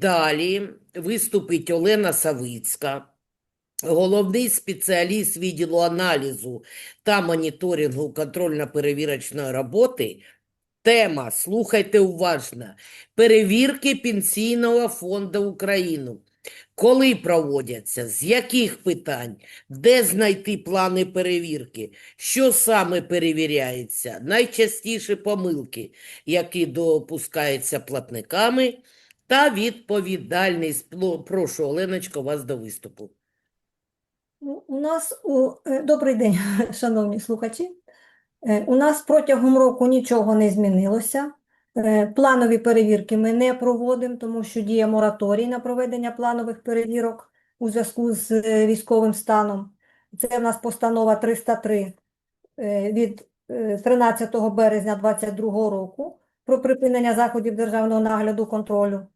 далі виступить Олена Савицька, головний спеціаліст відділу аналізу та моніторингу контрольно-перевірочної роботи. Тема, слухайте уважно, перевірки Пенсійного фонду України. Коли проводяться, з яких питань, де знайти плани перевірки, що саме перевіряється, найчастіші помилки, які допускаються платниками, та відповідальність. Прошу, Оленочко, вас до виступу. Ну, У нас у е, добрий день, шановні слухачі. Е, У нас протягом року нічого не змінилося. Е, Планові перевірки ми не проводимо, тому що діє мораторій на проведення планових перевірок у зв'язку з військовим станом. Це в нас постанова 303 е, від е, 13 березня 2022 року про припинення заходів державного нагляду контролю.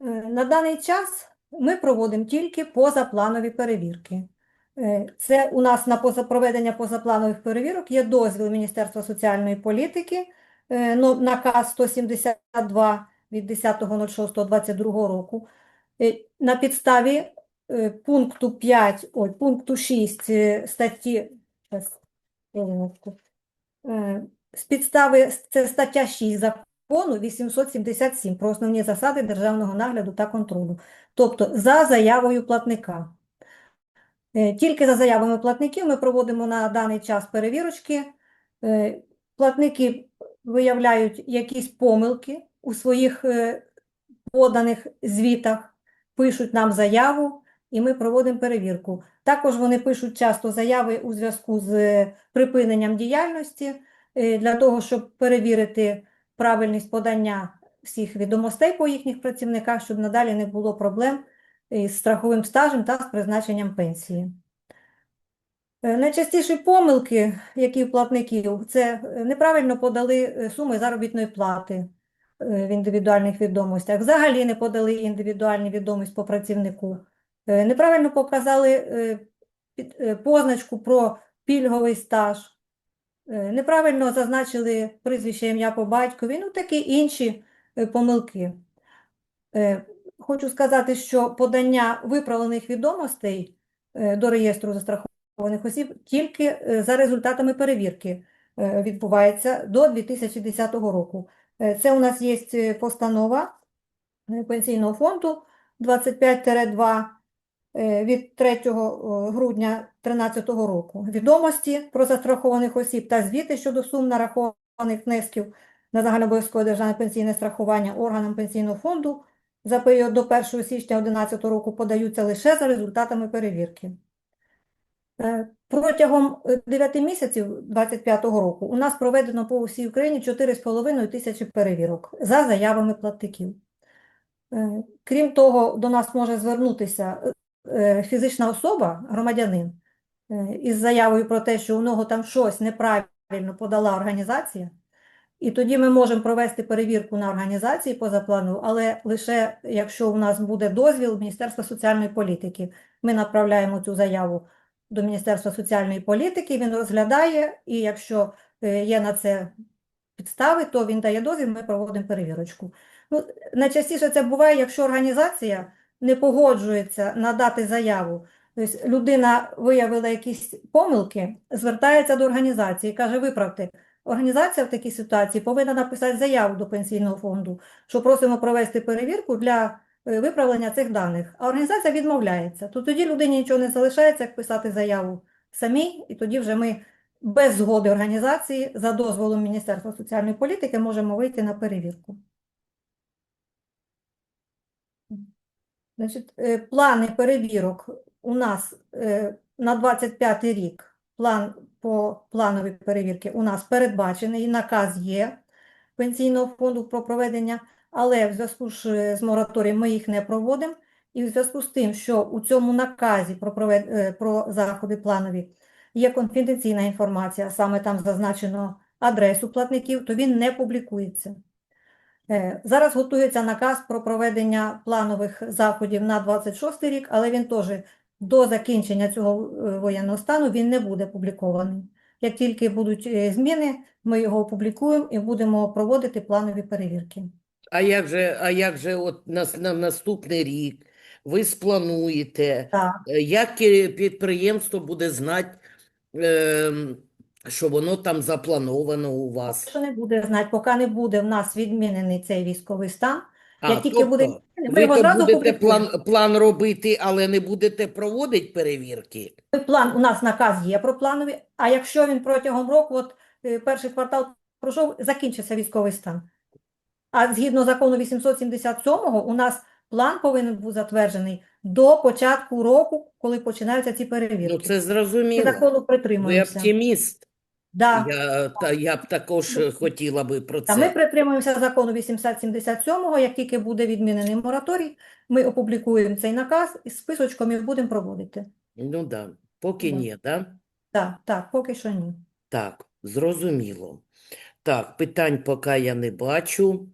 Е, На даний час ми проводимо тільки позапланові перевірки. Е, Це у нас на проведення позапланових перевірок є дозвіл Міністерства соціальної політики, е, ну, наказ 172 від 10.06.22 року. На підставі пункту 5, ой, пункту 6 е, статті, з підстави, це стаття 6 закону 877 про основні засади державного нагляду та контролю. Тобто за заявою платника. Е, Тільки за заявами платників ми проводимо на даний час перевірочки. Е, Платники виявляють якісь помилки у своїх е, поданих звітах, пишуть нам заяву, і ми проводимо перевірку. Також вони пишуть часто заяви у зв'язку з припиненням діяльності для того, щоб перевірити правильність подання всіх відомостей по їхніх працівниках, щоб надалі не було проблем із страховим стажем та з призначенням пенсії. Е, Найчастіші помилки, які в платників, це е, неправильно подали е, суми заробітної плати в індивідуальних відомостях, взагалі не подали індивідуальні відомості по працівнику, неправильно показали позначку про пільговий стаж, неправильно зазначили прізвище ім'я по батькові, ну такі інші е, помилки. Е, Хочу сказати, що подання виправлених відомостей е, до реєстру застрахованих осіб тільки е, за результатами перевірки е, відбувається до 2010 року. Е, Це у нас є е, постанова е, Пенсійного фонду 25-2 е, від 3 грудня 2013 року. Відомості про застрахованих осіб та звіти щодо сум нарахованих внесків на загальнообов'язкове державне пенсійне страхування органам пенсійного фонду за період до 1 січня 2011 року подаються лише за результатами перевірки. Е, Протягом 9 місяців 2025 року у нас проведено по всій Україні 4,5 тисячі перевірок за заявами платників. Е, Крім того, до нас може звернутися е, фізична особа, громадянин, е, із заявою про те, що у нього там щось неправильно подала організація, і тоді ми можемо провести перевірку на організації позапланову, але лише якщо у нас буде дозвіл Міністерства соціальної політики. Ми направляємо цю заяву до Міністерства соціальної політики, він розглядає, і якщо е, є на це підстави, то він дає дозвіл, ми проводимо перевірочку. Ну, найчастіше це буває, якщо організація не погоджується надати заяву. Тобто людина виявила якісь помилки, звертається до організації, каже, виправте. Організація в такій ситуації повинна написати заяву до пенсійного фонду, що просимо провести перевірку для е, виправлення цих даних. А організація відмовляється. То тоді людині нічого не залишається, як писати заяву самій, і тоді вже ми без згоди організації за дозволом Міністерства соціальної політики можемо вийти на перевірку. Значить, е, плани перевірок у нас е, на 25 рік, план по плановій перевірки у нас передбачений, наказ є Пенсійного фонду про проведення, але в зв'язку ж з мораторієм ми їх не проводимо. І в зв'язку з тим, що у цьому наказі про, провед... е, про заходи планові є конфіденційна інформація, саме там зазначено адресу платників, то він не публікується. Е, Зараз готується наказ про проведення планових заходів на 26 рік, але він теж до закінчення цього е, воєнного стану він не буде публікований. Як тільки будуть е, зміни, ми його опублікуємо і будемо проводити планові перевірки. А як же, а як же от на, на наступний рік ви сплануєте, Так. е, як підприємство буде знати, ем, що воно там заплановано у вас? Що не буде знати, поки не буде в нас відмінений цей військовий стан. А, Як тільки буде тобто ми ви то одразу будете план, план робити, але не будете проводити перевірки? План, у нас наказ є про планові, а якщо він протягом року, от е, перший квартал пройшов, закінчився військовий стан. А згідно закону 877-го, у нас план повинен бути затверджений до початку року, коли починаються ці Ну, перевірки. це Ми зрозуміло. закону Ви оптиміст. Да. Я, та, я б також е, хотіла би про Та ми притримуємося закону 877-го, як тільки буде відмінений мораторій, ми опублікуємо цей наказ із списочком їх будемо проводити. Ну да, поки Да. ні, да? Так, так, поки що ні. Так, зрозуміло. Так, питань поки я не бачу.